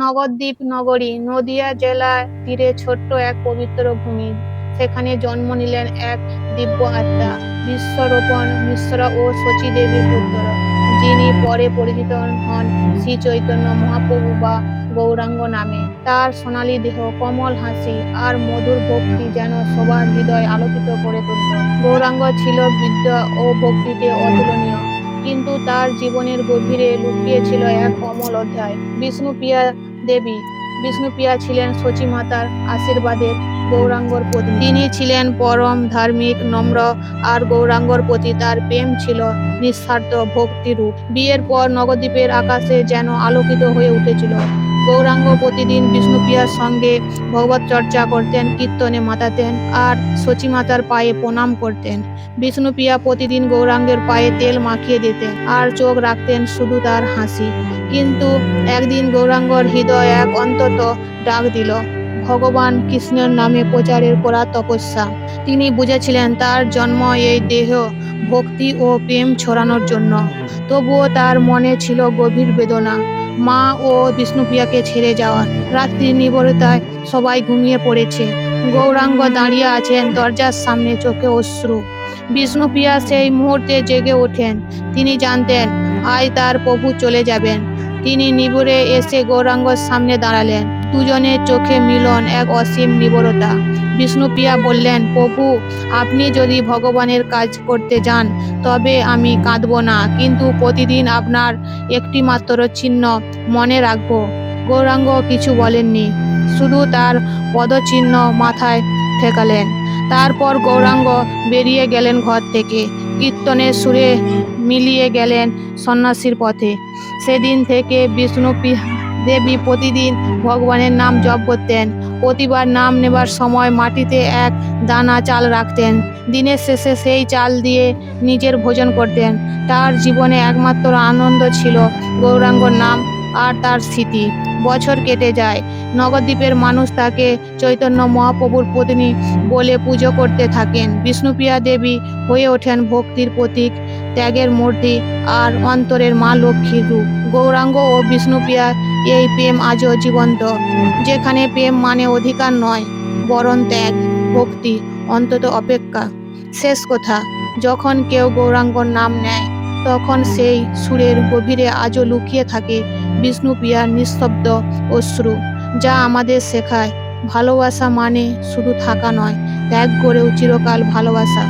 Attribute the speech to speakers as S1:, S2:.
S1: নবদ্বীপ নগরী নদিয়া জেলার তীরে ছোট্ট এক পবিত্র ভূমি। সেখানে জন্ম নিলেন এক দিব্য আত্মা, বিশ্বরূপণ মিশ্র ও শচী দেবীর পুত্র। যিনি পরে পরিচিত হন শ্রী চৈতন্য মহাপ্রভু বা গৌরাঙ্গ নামে। তার সোনালী দেহ, কমল হাসি আর মধুর ভক্তি যেন সবার হৃদয় আলোকিত করে তুলত গৌরাঙ্গ ছিল বিদ্যা ও ভক্তিতে অতুলনীয়, কিন্তু তার জীবনের গভীরে লুকিয়ে ছিল এক অমল অধ্যায়। বিষ্ণুপ্রিয়া দেবী। বিষ্ণুপ্রিয়া ছিলেন সচী মাতার আশীর্বাদের গৌরাঙ্গর পতি তিনি ছিলেন পরম ধার্মিক, নম্র, আর গৌরাঙ্গর প্রতি তার প্রেম ছিল নিঃস্বার্থ ভক্তিরূপ। বিয়ের পর নবদ্বীপের আকাশে যেন আলোকিত হয়ে উঠেছিল। গৌরাঙ্গ প্রতিদিন বিষ্ণুপ্রিয়ার সঙ্গে ভগবত চর্চা করতেন, কীর্তনে মাতাতেন আর মাতার পায়ে প্রণাম করতেন। বিষ্ণুপ্রিয়া প্রতিদিন গৌরাঙ্গের পায়ে তেল মাখিয়ে দিতেন আর চোখ রাখতেন শুধু তার হাসি। কিন্তু একদিন গৌরাঙ্গর হৃদয় এক অন্তত ডাক দিল, ভগবান কৃষ্ণের নামে প্রচারের করা তপস্যা। তিনি বুঝেছিলেন তার জন্ম এই দেহ, ভক্তি ও প্রেম ছড়ানোর জন্য। তবুও তার মনে ছিল গভীর বেদনা। মা ও বিষ্ণুপ্রিয়াকে ছেড়ে যাওয়া। রাত্রি নিবরতায় সবাই ঘুমিয়ে পড়েছে। গৌরাঙ্গ দাঁড়িয়ে আছেন দরজার সামনে চোখে অশ্রু। বিষ্ণুপ্রিয়া সেই মুহূর্তে জেগে ওঠেন। তিনি জানতেন আজ তার প্রভু চলে যাবেন। তিনি নিবরে এসে গৌরাঙ্গর সামনে দাঁড়ালেন। দুজনের চোখে মিলন এক অসীম নিবরতা বিষ্ণুপ্রিয়া বললেন, প্রভু, আপনি যদি ভগবানের কাজ করতে যান, তবে আমি কাঁদব না। কিন্তু প্রতিদিন আপনার একটি মাত্র চিহ্ন মনে রাখব গৌরাঙ্গ কিছু বলেননি, শুধু তার পদচিহ্ন মাথায় ঠেকালেন। তারপর গৌরাঙ্গ বেরিয়ে গেলেন ঘর থেকে। কীর্তনের সুরে মিলিয়ে গেলেন সন্ন্যাসীর পথে। সেদিন থেকে বিষ্ণু দেবী প্রতিদিন ভগবানের নাম জপ করতেন। প্রতিবার নাম নেবার সময় মাটিতে এক দানা চাল রাখতেন। দিনের শেষে সেই চাল দিয়ে নিজের ভোজন করতেন। তার জীবনে একমাত্র আনন্দ ছিল গৌরাঙ্গর নাম আর তার স্মৃতি। বছর কেটে যায়। নবদ্বীপের মানুষ তাকে চৈতন্য মহাপ্রভুর পত্নী বলে পুজো করতে থাকেন। বিষ্ণুপ্রিয়া দেবী হয়ে ওঠেন ভক্তির প্রতীক, ত্যাগের মূর্তি আর অন্তরের মা লক্ষ্মীর রূপ। গৌরাঙ্গ ও বিষ্ণুপ্রিয়ার এই প্রেম আজও জীবন্ত। যেখানে প্রেম মানে অধিকার নয় বরণ ত্যাগ, ভক্তি, অন্তত অপেক্ষা। শেষ কথা, যখন কেউ গৌরাঙ্গর নাম নেয়, তখন সেই সুরের গভীরে আজও লুকিয়ে থাকে বিষ্ণুপ্রিয়ার নিঃশব্দ অশ্রু, যা আমাদের শেখায়। ভালোবাসা মানে শুধু থাকা নয়, ত্যাগ করেও চিরকাল ভালোবাসা।